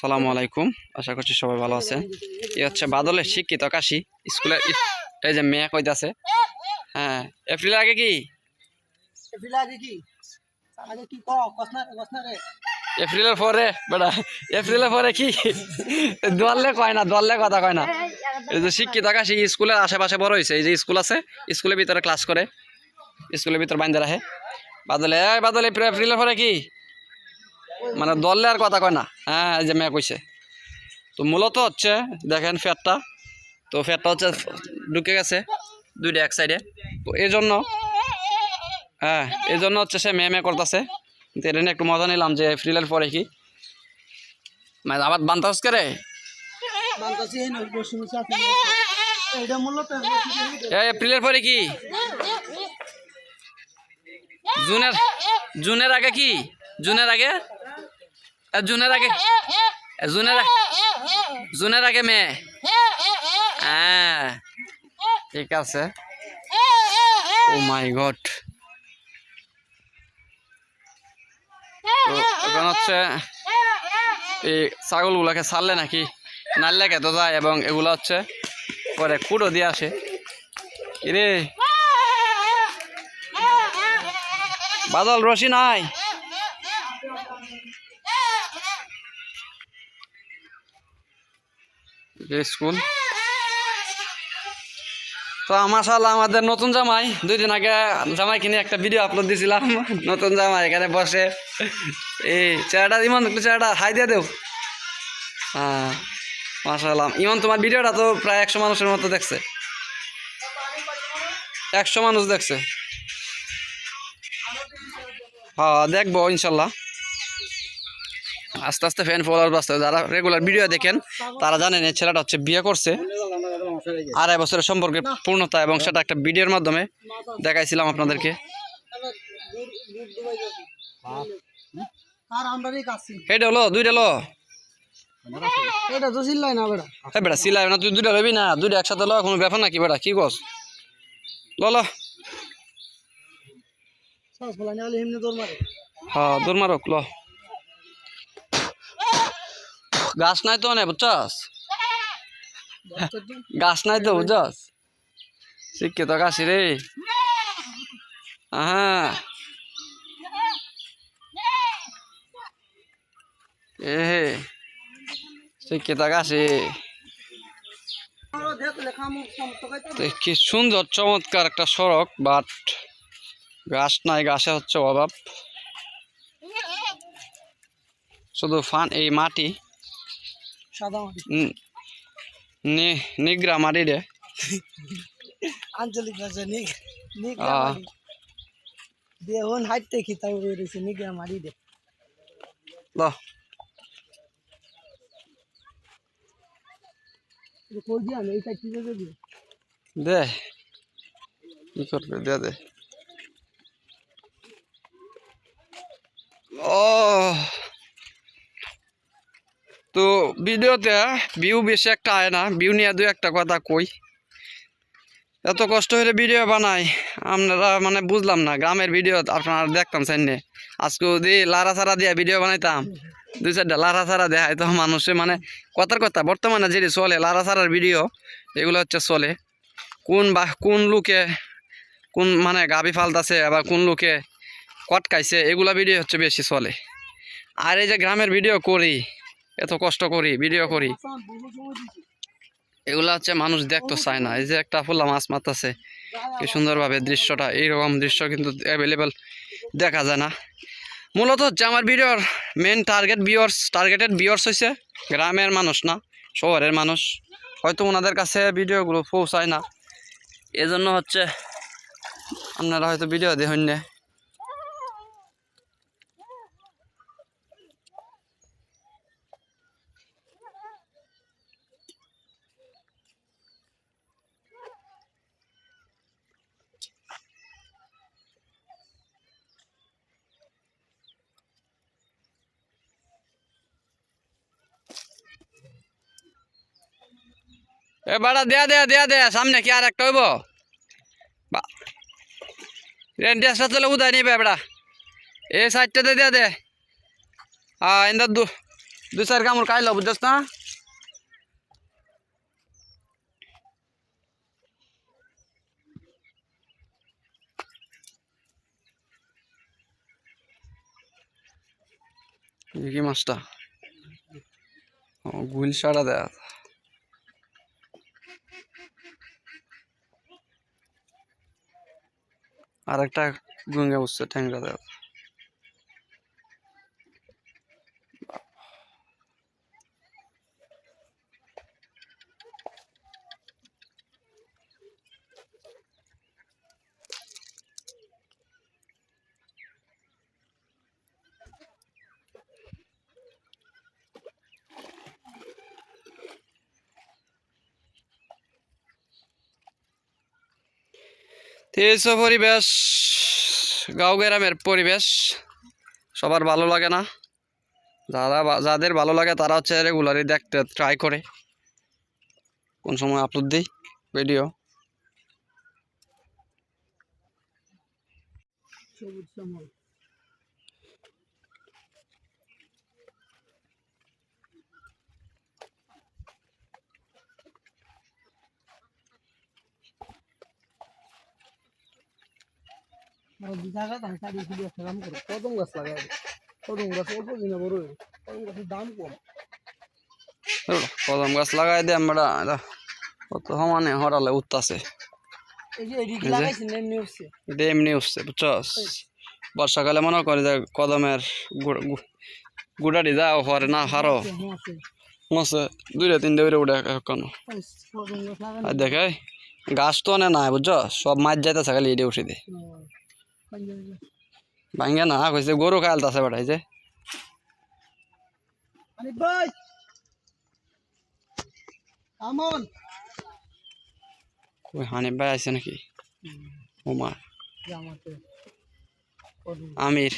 সালামু আলাইকুম। আশা করছি সবাই ভালো আছেন এই হচ্ছে বাদলের শিক্ষিত কাশি। স্কুলে এই যে মেয়ে কইতাছে। হ্যাঁ এপ্রিল আগে কি? এপ্রিল আগে কি? আগে কি ক কসনা কসনা রে এপ্রিলের পরে বেটা এপ্রিলের পরে কি? কয় না কথা কয় না। এই যে শিক্ষিত কাশি স্কুলের আশেপাশে বড় হয়েছে এই যে স্কুল আছে স্কুলের ভিতরে ক্লাস করে। স্কুলের ভিতরে বাইন্দা রাখে। বাদলে বাদলে এপ্রিলের পরে কি? মানে দললে আর কথা কয় না। হ্যাঁ এই যে মেয়ে কইছে। তো মূলত হচ্ছে দেখেন ফ্যাটটা। তো ফ্যাটটা হচ্ছে ঢুকে গেছে দুইটা এক সাইডে তো এই জন্য হ্যাঁ এই জন্য হচ্ছে সে মেয়ে মেয়ে করতেছে। তো এটা নিয়ে একটু মজা নিলাম যে এপ্রিলের পরে কি। মানে আবার বান্তাস করে? এপ্রিলের পরে কি? জুনের জুনের আগে কি? জুনের আগে? জুনের আগে জুনের জুনের আগে মেয়ে হ্যাঁ ঠিক আছে ও মাই গড এখন হচ্ছে এই ছাগলগুলোকে ছাড়লে নাকি নাড়লে খেতে যায় এবং এগুলো হচ্ছে পরে কুড়ো দিয়ে আসে রে বাদল রশি নাই স্কুল। তো মাসাল্লাহ আমাদের নতুন জামাই। দুই দিন আগে জামাই কিনে একটা ভিডিও আপলোড দিয়েছিলাম নতুন জামাই এখানে বসে। এই চেহারাটা, ইমান চেহারাটা হাই দিয়ে দেও। হ্যাঁ ইমান, তোমার ভিডিওটা তো প্রায় একশো মানুষের মতো দেখছে। একশো মানুষ দেখছে। হ্যাঁ দেখব ইনশাল্লাহ আস্তে আস্তে ফ্যান ফলোয়ার বাঁচতে যারা রেগুলার ভিডিও দেখেন তারা জানেন এই ছেলেটা হচ্ছে বিয়ে করছে। আড়াই বছরের সম্পর্কে পূর্ণতা এবং সেটা একটা ভিডিওর মাধ্যমে দেখাইছিলাম আপনাদেরকে। এটা হলো দুইটা এটা তো না হ্যাঁ বেটা সিলাই না তুই দুইটা লবি না? দুইটা একসাথে লো কোনো ব্যাপার নাকি কি কস? ল ল। দৌড় মারক ল। গাছ নাই তো অনেক বুঝছস? গাছ নাই তো, বুঝছস? শিক্ষিত কাশি রে। হ্যাঁ এ শিক্ষিত কাশি কি সুন্দর, চমৎকার একটা সড়ক, বাট গাছ নাই গাছে হচ্ছে অভাব। শুধু ফান, এই মাটি। সাদা মাটি। নি- নিগ্রা মাটি রে আঞ্চলিক ভাষা নিগ নিগ আহ। দিয়ে হাইটতে কি তাই রয়েছে নিগা মারি দে। ল কই দিয়া এই সাইড থেকে দে। কি করবে দে দে। ও। তো ভিডিওতে ভিউ বেশি একটা আয় না, ভিউ নিয়ে দু একটা কথা কই। এত কষ্ট হলে ভিডিও বানাই, আপনারা মানে বুঝলাম না, গ্রামের ভিডিও আপনারা দেখতাম চাইনে আজকে যদি লারা সারা দিয়ে ভিডিও বানাইতাম, দুই চারটা লারা সারা দেয় তো মানুষে মানে কথার কথা, বর্তমানে যেটি চলে লারা সারার ভিডিও, এগুলো হচ্ছে চলে। কোন বা, কোন লোকে, কোন মানে গাবি ফালতাছে আবার কোন লোকে কটকাইছে, এগুলো ভিডিও হচ্ছে বেশি চলে। আর এই যে গ্রামের ভিডিও করি এত কষ্ট করি, ভিডিও করি। এগুলা হচ্ছে মানুষ দেখতে চায় না। এই যে একটা ফুল্লা মাছ মারতেছে, কি সুন্দরভাবে দৃশ্যটা, এইরকম দৃশ্য কিন্তু অ্যাভেলেবেল দেখা যায় না। মূলত হচ্ছে আমার ভিডিওর main target viewers targeted viewers হয়েছে গ্রামের মানুষ না, শহরের মানুষ। হয়তো ওনাদের কাছে ভিডিওগুলো পৌঁছায় না। এজন্য হচ্ছে আপনারা হয়তো ভিডিও দেখুন না এ বাড়া দেয়া দেয়া দেয়া দেয়া সামনে কি আর একটা হইব রেন্টিয়াসটা চলে উদয় নিবে বেড়া এই সাইডটাতে দেয়া দে হ্যাঁ ইন্দা দু দুই চার কামড় খাইলো বুঝছস না এই কি মাছটা ও গুইল সারা দেয়া আর একটা গঙ্গা উঠছে ঠ্যাংরা দেওয়া। তেইশ পরিবেশ, গাঁও গ্রামের পরিবেশ, সবার ভালো লাগে না। যারা যাদের ভালো লাগে তারা হচ্ছে রেগুলারই দেখতে ট্রাই করে। কোন সময় আপলোড দিই? ভিডিও সবুজ শ্যামল মানে জায়গা তো সারি শুধু একটা কাম করো। কদম গাছ লাগাই কদম গাছ অল্প দিনে বড় কদম গাছের দাম কম। কদম গাছ লাগাই দিয়ে আমরা কত সমানে হরালে উঠতাছে। যে যে- এমনি উঠছে। এটা এমনি উঠছে বুঝছস? বর্ষাকালে মনে করি যে কদমের গুড়াটি যাও হরে না হারো। হ্যাঁ মছে দুইটা তিনটা উড়ে লাগানো। আর দেখে গাছ তো অনেক নাই বুঝছ সব মাছ যাইতেছে খালি এটি উঠে দিয়ে ভাঙ্গে না কইছে গরু খাইলতাছে বেটাই যে আরে ভাই। আমন। ওই হানিফ ভাই আছে নাকি? ওমা আমির।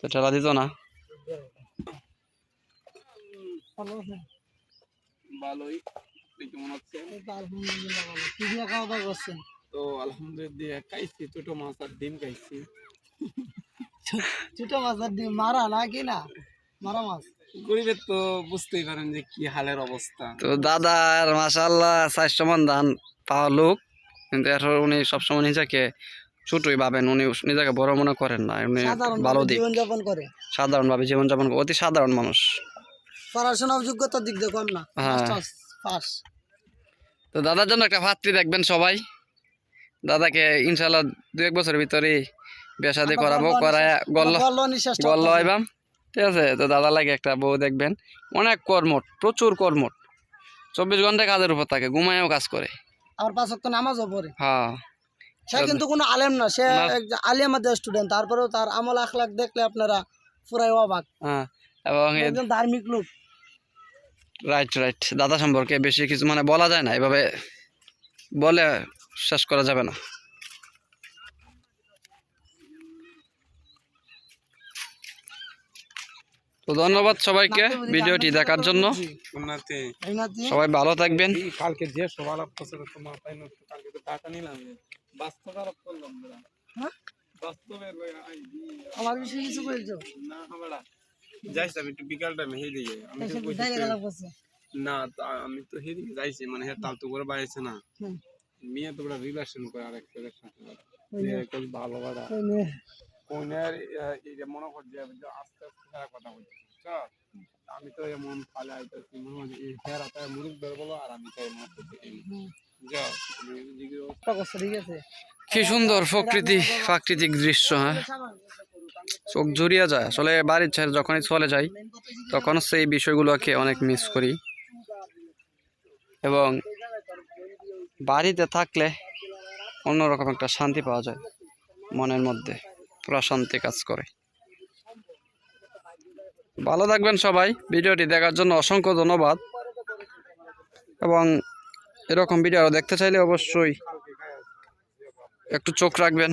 তো ঠেলা দিত না? ভালোই। আপনি কেমন আছেন? তো আলহামদুলিল্লাহ ভালো। কি দিয়ে খাওয়া দাওয়া করছেন? তো আলহামদুলিল্লাহ খাইছি ছোট মাছ আর ডিম খাইছি। ছোট মাছ আর ডিম মারা না কি না? মারা মাছ। গরিবের তো বুঝতেই পারেন যে কি হালের অবস্থা। তো দাদার মাসাল্লাহ স্বাস্থ্য মন ধান পাওয়া লোক। কিন্তু এখন উনি সবসময় নিজেকে ছোটই ভাবেন। উনি নিজেকে বড় মনে করেন না উনি ভালো দিক। জীবনযাপন করে। সাধারণভাবে জীবনযাপন করে অতি সাধারণ মানুষ। পড়াশোনা যোগ্যতার দিক দিয়ে কম না। হ্যাঁ। পাস তো দাদার জন্য একটা ভাতৃ দেখবেন সবাই। দাদাকে ইনশাল্লাহ দু এক বছরের ভিতরেই বিয়ে শাদি করাবো করায় গল্ল গল্ল হইবাম ঠিক আছে তো দাদা লাগে একটা বউ দেখবেন। অনেক কর্মট প্রচুর কর্মট চব্বিশ ঘণ্টা কাজের উপর থাকে ঘুমায়ও কাজ করে। আমার পাঁচ ওয়াক্ত নামাজও পড়ে। হ্যাঁ। সে কিন্তু কোনো আলেম না সে আলিয়ামাদের স্টুডেন্ট তারপরেও তার আমল আখলাক দেখলে আপনারা পুরাই অবাক। হ্যাঁ এবং একজন ধার্মিক লোক। রাইট রাইট দাদা সম্পর্কে বেশি কিছু মানে বলা যায় না এভাবে বলে শেষ করা যাবে না। তো ধন্যবাদ সবাইকে ভিডিওটি দেখার জন্য। সবাই ভালো থাকবেন। কালকে যে সবার আমরা হ্যাঁ? আমার বিষয়ে কিছু বলছো? না। যাইছি আমি একটু বিকাল টাইমে হেই দিকে আমি তো করছে না আমি তো দিকে যাইছি মানে হে তাল তো করে বাইছে না। মেয়ে তো বড় রিলেশন করে আরেক ছেলের সাথে। ভালো। এটা মনে কর যে আমি যে আস্তে আস্তে খারাপ কথা বলছি? আমি তো এমন ফালে আইতেছি মনে হয় এই হেরা তাই মুরুখ ধরে বলো আর আমি তাই একটা করছে, ঠিক আছে? কি সুন্দর প্রকৃতি প্রাকৃতিক দৃশ্য হ্যাঁ? চোখ জুড়িয়ে যায়। আসলে বাড়ির ছেড়ে যখনই চলে যাই তখন সেই বিষয়গুলোকে অনেক মিস করি। এবং বাড়িতে থাকলে অন্যরকম একটা শান্তি পাওয়া যায়, মনের মধ্যে প্রশান্তি কাজ করে। ভালো থাকবেন সবাই। ভিডিওটি দেখার জন্য অসংখ্য ধন্যবাদ। এবং এরকম ভিডিও দেখতে চাইলে অবশ্যই একটু চোখ রাখবেন।